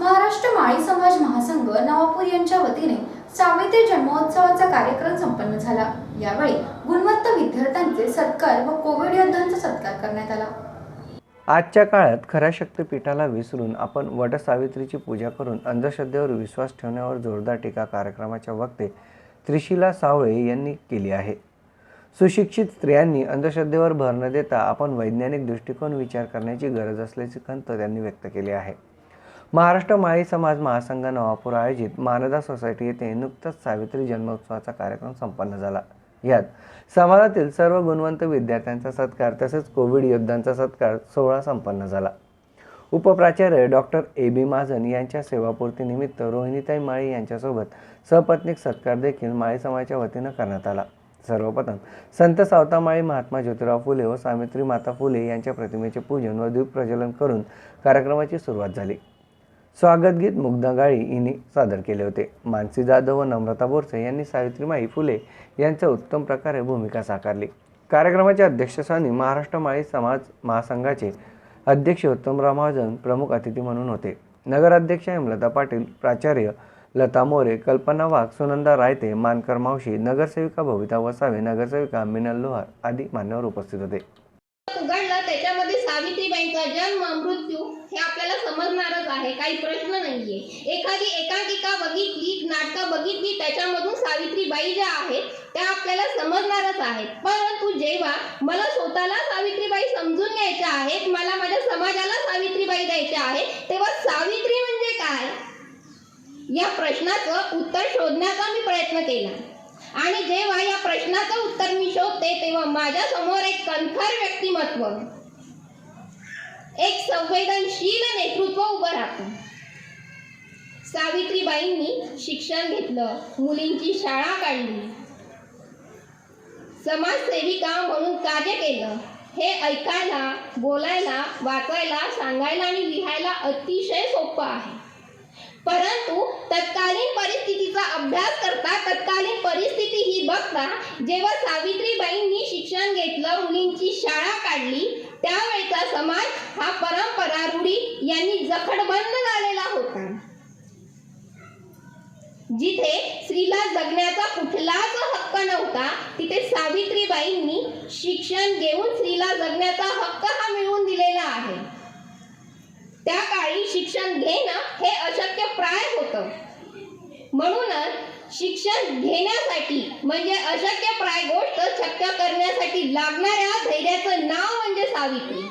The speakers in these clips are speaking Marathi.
महाराष्ट्र माळी समाज महासंघ नवापूर यांच्या वतीने सावित्री जन्मोत्सवाचा कार्यक्रम संपन्न झाला. यावेळी गुणवंत विद्यार्थ्यांचे सत्कार व कोविड योद्ध्यांचा सत्कार करण्यात आला. आजच्या काळात खऱ्या शक्तीपीठाला विसरून आपण वटसावित्रीची पूजा करून अंधश्रद्धेवर विश्वास ठेवण्यावर जोरदार टीका कार्यक्रमाच्या वक्ते त्रिशिला सावळे यांनी केली आहे. सुशिक्षित स्त्रियांनी अंधश्रद्धेवर भर न देता आपण वैज्ञानिक दृष्टिकोन विचार करण्याची गरज असल्याची खंत त्यांनी व्यक्त केली आहे. महाराष्ट्र माळी समाज महासंघ नवापूर आयोजित मानदा सोसायटी येथे नुकताच सावित्री जन्मोत्सवाचा कार्यक्रम संपन्न झाला. यात समाजातील सर्व गुणवंत विद्यार्थ्यांचा सत्कार तसेच कोविड योद्ध्यांचा सत्कार सोहळा संपन्न झाला. उपप्राचार्य डॉक्टर ए बी महाजन यांच्या सेवापूर्तीनिमित्त रोहिणीताई माळी यांच्यासोबत सपत्नीक सत्कार देखील माळी समाजाच्या वतीनं करण्यात आला. सर्वप्रथम संत सावतामाळी महात्मा ज्योतिराव फुले व सावित्री माता फुले यांच्या प्रतिमेचे पूजन व दीप प्रज्वलन करून कार्यक्रमाची सुरुवात झाली. स्वागतगीत मुग्धा गाळी यांनी सादर केले होते. मानसी जाधव व नम्रता बोरसे यांनी सावित्रीमाई फुले यांच्या उत्तम प्रकारे भूमिका साकारली. कार्यक्रमाच्या अध्यक्षस्थानी महाराष्ट्र माळी समाज महासंघाचे अध्यक्ष उत्तमराव महाजन प्रमुख अतिथी म्हणून होते. नगराध्यक्ष हेमलता पाटील प्राचार्य लता मोरे कल्पना वाघ सुनंदा रायते मानकर मावशी नगरसेविका भविता वसावे नगरसेविका मिनल लोहार आदी मान्यवर उपस्थित होते. उघडलं त्याच्यामध्ये सावित्रीबाईंचा जन्म मृत्यू हे आपल्याला समजणारच आहे. काही प्रश्न नाहीये. एखादी एकांकिका बघितली नाटकं बघितली त्याच्यामधून सावित्रीबाई ज्या आहेत त्या आपल्याला समजणारच आहेत. परंतु जेव्हा मला स्वतःला सावित्रीबाई समजून घ्यायच्या आहेत मला माझ्या समाजाला सावित्रीबाई द्यायच्या आहे तेव्हा सावित्री म्हणजे काय? या प्रश्नाचं उत्तर शोधण्याचा मी प्रयत्न केला. आणि जेव्हा या प्रश्नाचं उत्तर मी शोधते तेव्हा माझ्यासमोर एक कणखर व्यक्तिमत्व एक संवेदनशील नेतृत्व उभं राहतं. सावित्रीबाईंनी शिक्षण घेतलं मुलींची शाळा काढली. समाजसेविका म्हणून कार्य केलं. हे ऐकायला बोलायला वाचायला सांगायला आणि लिहायला अतिशय सोपं आहे. परंतु तत्कालीन परिस्थितीचा अभ्यास करता परिस्थिती जेव्हा सावित्रीबाईंनी शिक्षण घेतलं मुलींची शाळा काढली त्यावेळचा समाज हा परंपरा रूढी यांनी जखडबंद झालेला होता. जिथे स्त्रीला जगण्याचा कुठलाच हक्क नव्हता तिथे सावित्रीबाईंनी शिक्षण घेऊन स्त्रीला जगण्याचा हक्क हा मिळवून दिलेला आहे. त्या काळी शिक्षण घेणं हे अशक्य प्राय होतं. म्हणूनच शिक्षण घेण्यासाठी म्हणजे अशक्य प्राय गोष्ट शक्य करण्यासाठी लागणाऱ्या धैर्याचं नाव म्हणजे सावित्री.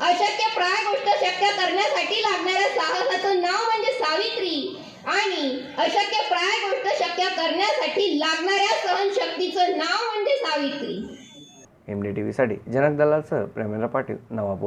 अशक्य प्राय गोष्ट शक्य करण्यासाठी लागणाऱ्या साहसाचं नाव म्हणजे सावित्री. आणि अशक्य प्राय गोष्ट शक्य करण्यासाठी लागणाऱ्या सहनशक्तीचं नाव म्हणजे सावित्री. एम डी टी व्हीसाठी जनक दलालसह प्रेमेंद्र पाटील नवापूर.